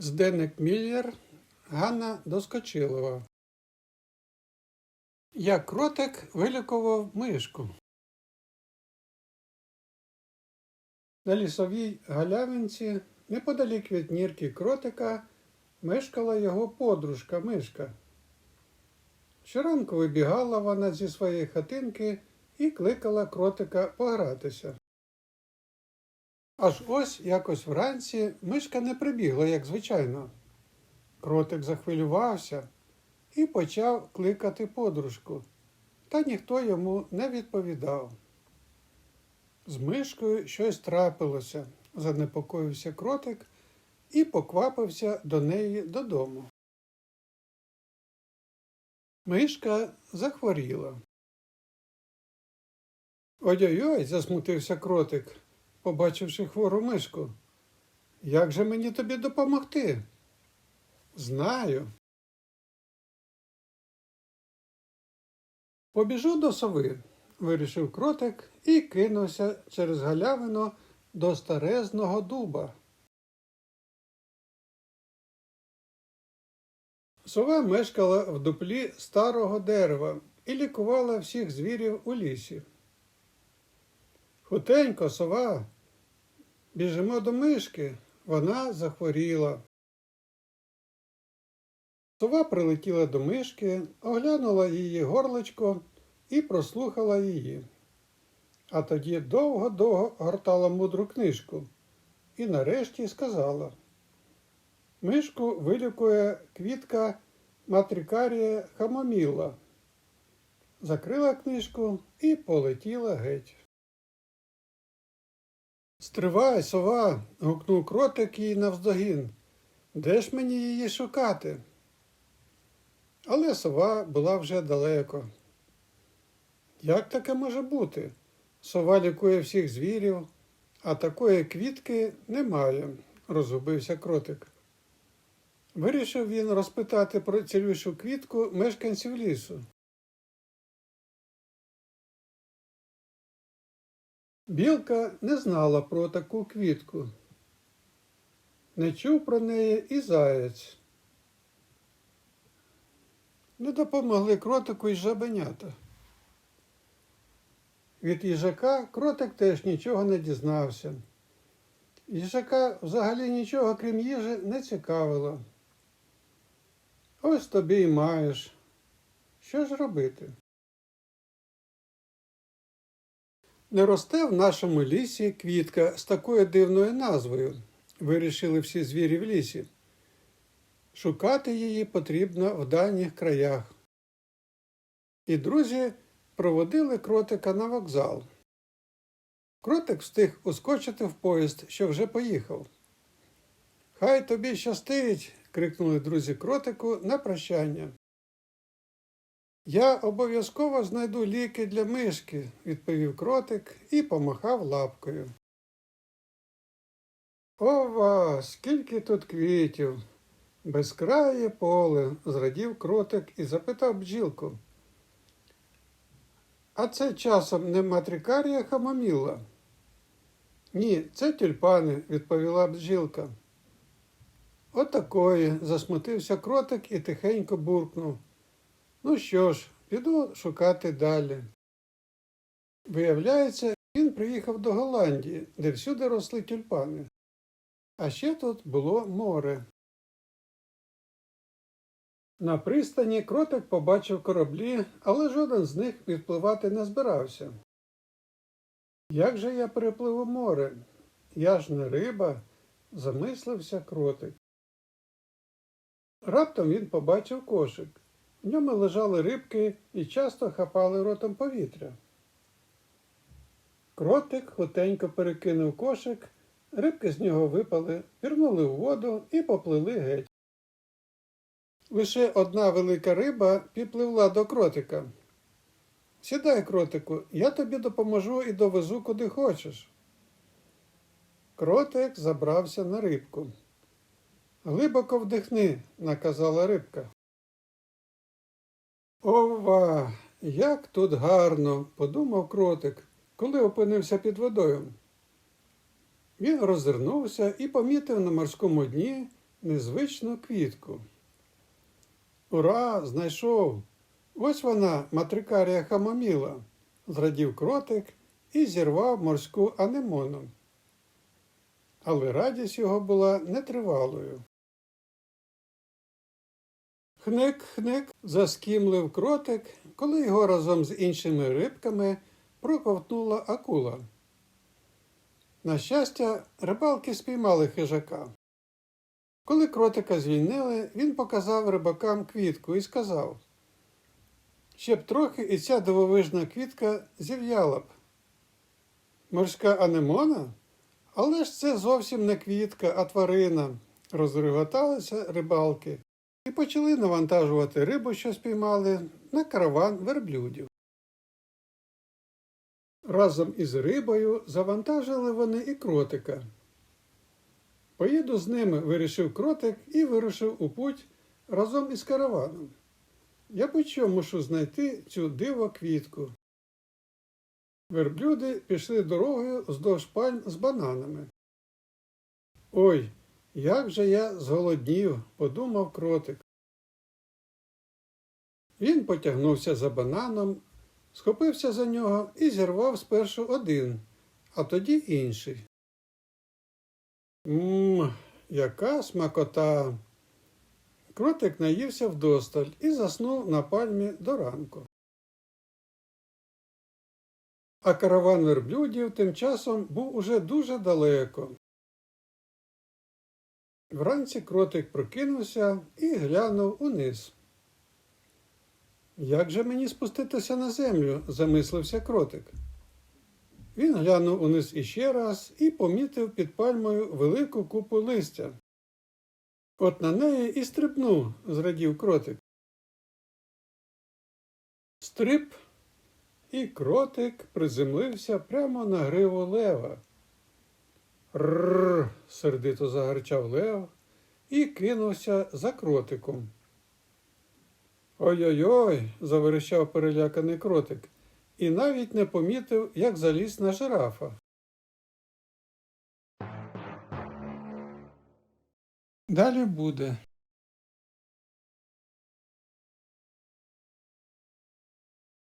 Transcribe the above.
Зденник Міллер, Ганна Доскочилова. Як кротик вилікував мишку. На лісовій галявинці, неподалік від нірки кротика, мешкала його подружка мишка. Щоранку вибігала вона зі своєї хатинки і кликала кротика погратися. Аж ось якось вранці мишка не прибігла, як звичайно. Кротик захвилювався і почав кликати подружку, та ніхто йому не відповідав. З мишкою щось трапилося, занепокоївся кротик і поквапився до неї додому. Мишка захворіла. Ой-ой-ой, засмутився кротик, побачивши хвору мишку. Як же мені тобі допомогти? Знаю. Побіжу до сови, вирішив кротик і кинувся через галявину до старезного дуба. Сова мешкала в дуплі старого дерева і лікувала всіх звірів у лісі. Хутенько, сова, біжимо до мишки, вона захворіла. Сова прилетіла до мишки, оглянула її горлечко і прослухала її. А тоді довго-довго гортала мудру книжку і нарешті сказала Мишку вилікує квітка матрикарія хамоміла. Закрила книжку і полетіла геть. Стривай, сова, гукнув кротик їй навздогін. Де ж мені її шукати? Але сова була вже далеко. Як таке може бути? Сова лікує всіх звірів, а такої квітки немає, розгубився кротик. Вирішив він розпитати про цілющу квітку мешканців лісу. Білка не знала про таку квітку. Не чув про неї і заєць. Не допомогли кротику й жабенята. Від їжака кротик теж нічого не дізнався. Їжака взагалі нічого, крім їжі, не цікавило. Ось тобі й маєш. Що ж робити? Не росте в нашому лісі квітка з такою дивною назвою, вирішили всі звірі в лісі. Шукати її потрібно в дальніх краях. І друзі проводили кротика на вокзал. Кротик встиг ускочити в поїзд, що вже поїхав. Хай тобі щастить. крикнули друзі кротику на прощання. Я обов'язково знайду ліки для мишки, відповів кротик і помахав лапкою. Ова, скільки тут квітів! Безкрає поле, зрадів кротик і запитав бджілку. А це часом не матрикарія хамоміла? Ні, це тюльпани, відповіла бджілка. Отакої, засмутився кротик і тихенько буркнув. Ну що ж, піду шукати далі. Виявляється, він приїхав до Голландії, де всюди росли тюльпани. А ще тут було море. На пристані кротик побачив кораблі, але жоден з них відпливати не збирався. Як же я перепливу море? Я ж не риба, замислився кротик. Раптом він побачив кошик. В ньому лежали рибки і часто хапали ротом повітря. Кротик хутенько перекинув кошик, рибки з нього випали, пірнули у воду і поплили геть. Лише одна велика риба підпливла до кротика. Сідай, кротику, я тобі допоможу і довезу куди хочеш. Кротик забрався на рибку. Глибоко вдихни, наказала рибка. Ова, як тут гарно, подумав кротик, коли опинився під водою. Він роззирнувся і помітив на морському дні незвичну квітку. Ура, знайшов! Ось вона, матрикарія хамоміла, зрадів кротик і зірвав морську анемону. Але радість його була нетривалою. Хник-хник заскімлив кротик, коли його разом з іншими рибками проковтнула акула. На щастя, рибалки спіймали хижака. Коли кротика звільнили, він показав рибакам квітку і сказав, ще б трохи і ця дивовижна квітка зів'яла б. Морська анемона? Але ж це зовсім не квітка, а тварина. Розреготалися рибалки і почали навантажувати рибу, що спіймали, на караван верблюдів. Разом із рибою завантажили вони і кротика. Поїду з ними, вирішив кротик і вирушив у путь разом із караваном. Я почому мушу знайти цю диво квітку. Верблюди пішли дорогою вздовж пальм з бананами. Ой, як же я зголоднів, подумав кротик. Він потягнувся за бананом, схопився за нього і зірвав спершу один, а тоді інший. Мм, яка смакота. Кротик наївся вдосталь і заснув на пальмі до ранку. А караван верблюдів тим часом був уже дуже далеко. Вранці кротик прокинувся і глянув униз. Як же мені спуститися на землю? замислився кротик. Він глянув униз іще раз і помітив під пальмою велику купу листя. От на неї і стрибнув, зрадів кротик. Стрип, і кротик приземлився прямо на гриву лева. Рррр, сердито загарчав лев і кинувся за кротиком. Ой-ой-ой, заверещав переляканий кротик, і навіть не помітив, як заліз на жирафа. Далі буде.